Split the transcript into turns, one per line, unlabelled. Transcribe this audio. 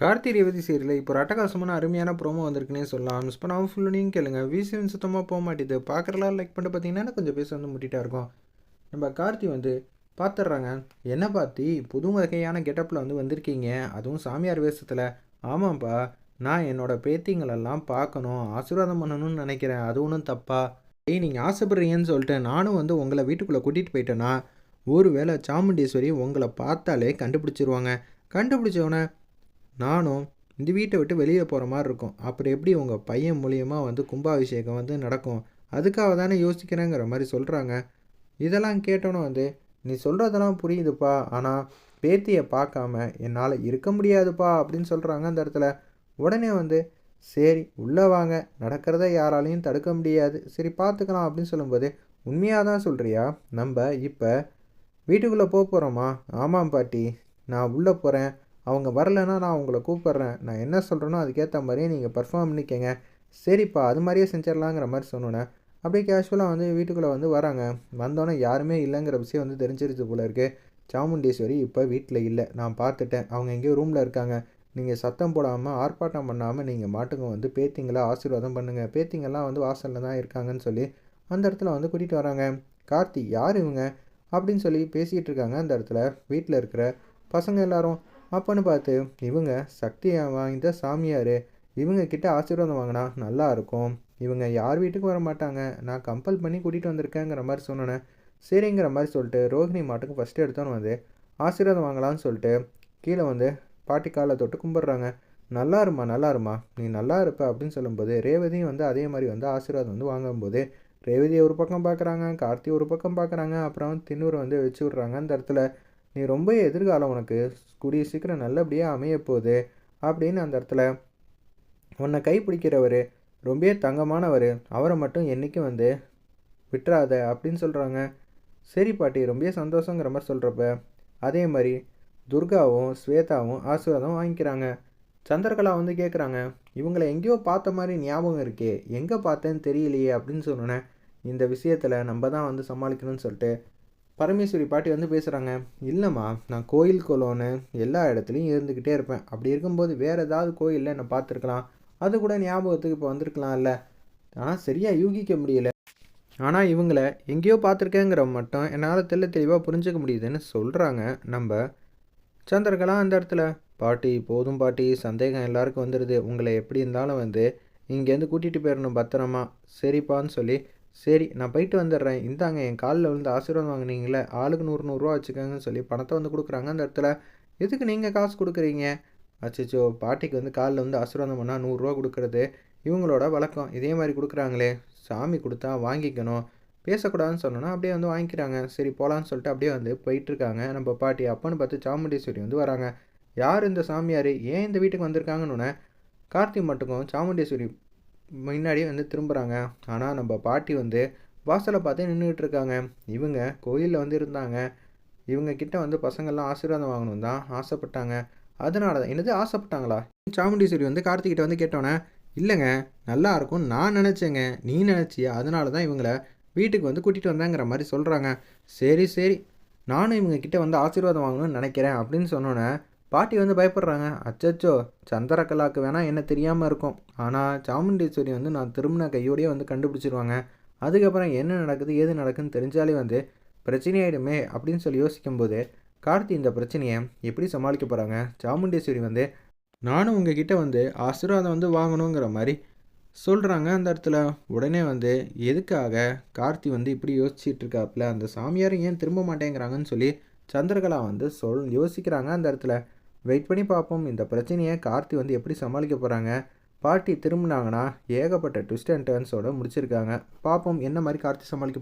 Karthi Revathi serial இப்போ ஒரு அட்டகாசமான அருமையான ப்ரோமோ வந்திருக்குன்னே சொல்லலாம். மிஸ் பண்ணாமல் ஃபுல்லு நீங்கள் கேளுங்க. விசிஎன் சுத்தமாக போக மாட்டேது. பார்க்குறலாம் லைக் பண்ணிட்டு பார்த்தீங்கன்னா கொஞ்சம் பேச வந்து முட்டிட்டா இருக்கும். நம்ம கார்த்தி வந்து பார்த்துட்றாங்க என்ன பார்த்தி புது வகையான கெட்டப்பில் வந்து வந்திருக்கீங்க. அதுவும் சாமியார் வேஷத்தில். ஆமாம்ப்பா நான் என்னோட பேத்திங்களெல்லாம் பார்க்கணும் ஆசீர்வாதம் பண்ணணும்னு நினைக்கிறேன். அது ஒன்றும் தப்பா? ஏய் நீங்கள் ஆசைப்படுறீங்கன்னு சொல்லிட்டு நானும் வந்து உங்களை வீட்டுக்குள்ளே கூட்டிகிட்டு போயிட்டேன்னா ஒருவேளை சாமுண்டீஸ்வரி உங்களை பார்த்தாலே கண்டுபிடிச்சிருவாங்க. கண்டுபிடிச்சவொடனே நானும் இந்த வீட்டை விட்டு வெளியே போகிற மாதிரி இருக்கும். அப்புறம் எப்படி உங்கள் பையன் மூலியமாக வந்து கும்பாபிஷேகம் வந்து நடக்கும்? அதுக்காக தானே யோசிக்கிறேங்கிற மாதிரி சொல்கிறாங்க இதெல்லாம் கேட்டோன்னு வந்து நீ சொல்கிறதெல்லாம் புரியுதுப்பா. ஆனால் பேத்தியை பார்க்காம என்னால் இருக்க முடியாதுப்பா அப்படின்னு சொல்கிறாங்க அந்த இடத்துல. உடனே வந்து சரி உள்ளே வாங்க. நடக்கிறத யாராலையும் தடுக்க முடியாது. சரி பார்த்துக்கலாம் அப்படின்னு சொல்லும்போது உண்மையாக தான் சொல்கிறியா நம்ம இப்போ வீட்டுக்குள்ளே போக போகிறோமா ஆமாம் பாட்டி. நான் உள்ளே போகிறேன் அவங்க வரலைன்னா நான் உங்களை கூப்பிட்றேன். நான் என்ன சொல்கிறேனோ அதுக்கேற்ற மாதிரியே நீங்கள் பர்ஃபார்ம் பண்ணிக்கங்க. சரிப்பா அது மாதிரியே செஞ்சிடலாங்கிற மாதிரி சொன்னோன்னே அப்படியே கேஷுவலாக வந்து வீட்டுக்குள்ளே வந்து வராங்க. வந்தோன்னே யாருமே இல்லைங்கிற விஷயம் வந்து தெரிஞ்சிருச்சு போல இருக்குது சாமுண்டீஸ்வரி இப்போ வீட்டில் இல்லை. நான் பார்த்துட்டேன். அவங்க எங்கேயோ ரூமில் இருக்காங்க. நீங்கள் சத்தம் போடாமல் ஆர்ப்பாட்டம் பண்ணாமல் நீங்கள் மாட்டுங்க வந்து பேத்திங்களா ஆசீர்வாதம் பண்ணுங்கள் பேத்திங்கெல்லாம் வந்து வாசலில் தான் இருக்காங்கன்னு சொல்லி அந்த இடத்துல வந்து கூட்டிகிட்டு வராங்க. கார்த்தி யார் இவங்க? அப்படின்னு சொல்லி பேசிகிட்டு இருக்காங்க அந்த இடத்துல. வீட்டில் இருக்கிற பசங்க எல்லாரும். அப்போன்னு பார்த்து இவங்க சக்தி வாய்ந்த சாமியார் இவங்க கிட்ட ஆசீர்வாதம் வாங்கினா நல்லா இருக்கும். இவங்க யார் வீட்டுக்கும் வர மாட்டாங்க? நான் கம்பல் பண்ணி கூட்டிகிட்டு வந்திருக்கேங்கிற மாதிரி சொன்னோன்னே சரிங்கிற மாதிரி சொல்லிட்டு ரோஹிணி மாட்டுக்கு ஃபஸ்ட்டு எடுத்தோன்னு வந்து ஆசீர்வாதம் வாங்கலாம்னு சொல்லிட்டு கீழே வந்து பாட்டி காலை தொட்டு கும்பிட்றாங்க. நல்லா இருமா நல்லா இருமா நீ நல்லா இருப்ப அப்படின்னு சொல்லும்போது ரேவதியும் வந்து அதே மாதிரி வந்து ஆசீர்வாதம் வந்து வாங்கும்போது ரேவதியை ஒரு பக்கம் பார்க்குறாங்க கார்த்தி ஒரு பக்கம் பார்க்குறாங்க அப்புறம் தின்னூரை வந்து வச்சு விட்றாங்க அந்த இடத்துல. நீ ரொம்ப எதிர்காலம் உனக்கு கூடிய சீக்கிரம் நல்லபடியாக அமைய போகுது அப்படின்னு அந்த இடத்துல உன்னை கைப்பிடிக்கிறவர் ரொம்ப தங்கமானவர் அவரை மட்டும் என்றைக்கும் வந்து விட்டுறாத அப்படின்னு சொல்கிறாங்க சரி பாட்டி ரொம்ப சந்தோஷங்கிற மாதிரி சொல்கிறப்ப அதே மாதிரி துர்காவும் ஸ்வேதாவும் ஆசீர்வாதம் வாங்கிக்கிறாங்க. சந்திரகலா வந்து கேட்குறாங்க இவங்களை எங்கேயோ பார்த்த மாதிரி ஞாபகம் இருக்கே எங்கே பார்த்தேன்னு தெரியலையே அப்படின்னு சொன்னோன்னே இந்த விஷயத்தில் நம்ம தான் வந்து சமாளிக்கணும்னு சொல்லிட்டு பரமேஸ்வரி பாட்டி வந்து பேசுகிறாங்க இல்லைம்மா நான் கோயில் குளோன்னு எல்லா இடத்துலையும் இருந்துக்கிட்டே இருப்பேன். அப்படி இருக்கும்போது வேறு ஏதாவது கோயிலில் என்னை பார்த்துருக்கலாம். அது கூட ஞாபகத்துக்கு இப்போ வந்திருக்கலாம்ல. ஆனால் சரியாக யூகிக்க முடியல. ஆனால் இவங்கள எங்கேயோ பார்த்துருக்கேங்கிற மட்டும் என்னால் தெல்ல தெளிவாக புரிஞ்சுக்க முடியுதுன்னு சொல்கிறாங்க நம்ம சந்திரகலா அந்த இடத்துல பாட்டி போதும் பாட்டி சந்தேகம் எல்லாருக்கும் வந்துடுது உங்களை எப்படி இருந்தாலும் வந்து இங்கேருந்து கூட்டிகிட்டு போயிடணும் பத்திரமா. சரிப்பான்னு சொல்லி சரி நான் போயிட்டு வந்துடுறேன். இந்தாங்க என் காலில் விழுந்து ஆசீர்வாதம் வாங்கினீங்களே. ஆளுக்கு நூறு நூறுரூவா வச்சுக்கோங்கன்னு சொல்லி பணத்தை வந்து கொடுக்குறாங்க அந்த இடத்துல. எதுக்கு நீங்கள் காசு கொடுக்குறீங்க? அச்சோ பாட்டிக்கு வந்து காலில் வந்து ஆசீர்வாதம் பண்ணால் நூறுரூவா கொடுக்குறது. இவங்களோட வழக்கம். இதே மாதிரி கொடுக்குறாங்களே. சாமி கொடுத்தா வாங்கிக்கணும். பேசக்கூடாதுன்னு சொன்னோன்னா அப்படியே வந்து வாங்கிக்கிறாங்க. சரி போகலான்னு சொல்லிட்டு அப்படியே வந்து போயிட்டுருக்காங்க. நம்ம பாட்டி அப்பன்னு பார்த்து சாமுண்டீஸ்வரி வந்து வராங்க. யார் இந்த சாமியார்? ஏன் இந்த வீட்டுக்கு வந்திருக்காங்கன்னு கார்த்தி மட்டுக்கும் சாமுண்டீஸ்வரி முன்னாடி வந்து திரும்புகிறாங்க ஆனால் நம்ம பாட்டி வந்து வாசலை பார்த்து நின்றுட்டு இருக்காங்க. இவங்க கோயிலில் வந்து இருந்தாங்க. இவங்க கிட்ட வந்து பசங்கள்லாம் ஆசீர்வாதம் வாங்கணும் தான் ஆசைப்பட்டாங்க. அதனால தான் என்னது ஆசைப்பட்டாங்களா? சாமுண்டீஸ்வரி வந்து கார்த்திகிட்ட வந்து கேட்டோன்னே இல்லைங்க நல்லா இருக்கும் நான் நினச்சேங்க. நீ நினச்சியா? அதனால தான் இவங்கள வீட்டுக்கு வந்து கூட்டிகிட்டு வந்தேங்கிற மாதிரி சொல்கிறாங்க சரி சரி. நானும் இவங்க கிட்ட வந்து ஆசீர்வாதம் வாங்கணும்னு நினைக்கிறேன். அப்படின்னு சொன்னோன்னே பாட்டி வந்து பயப்படுறாங்க. அச்சச்சோ சந்திரகலாவுக்கு வேணால் என்ன தெரியாமல் இருக்கும். ஆனால் சாமுண்டீஸ்வரி வந்து நான் திரும்பின கையோடையே வந்து கண்டுபிடிச்சிருவாங்க. அதுக்கப்புறம் என்ன நடக்குது ஏது நடக்குதுன்னு தெரிஞ்சாலே வந்து பிரச்சனையாயிடுமே அப்படின்னு சொல்லி யோசிக்கும்போது கார்த்தி இந்த பிரச்சனையை எப்படி சமாளிக்க போகிறாங்க சாமுண்டீஸ்வரி வந்து நானும் உங்ககிட்ட வந்து ஆசீர்வாதம் வந்து வாங்கணுங்கிற மாதிரி சொல்கிறாங்க அந்த இடத்துல. உடனே வந்து எதுக்காக கார்த்தி வந்து இப்படி யோசிச்சுட்டு இருக்காப்புல? அந்த சாமியார் ஏன் திரும்ப மாட்டேங்கிறாங்கன்னு சொல்லி சந்திரகலா வந்து சொல் யோசிக்கிறாங்க அந்த இடத்துல. வெயிட் பண்ணி பார்ப்போம். இந்த பிரச்சனையை கார்த்தி வந்து எப்படி சமாளிக்க போகிறாங்க பாட்டி திரும்பினாங்கன்னா ஏகப்பட்ட ட்விஸ்ட் அண்ட் டர்ன்ஸோட முடிச்சிருக்காங்க. பார்ப்போம் என்ன மாதிரி கார்த்தி சமாளிக்க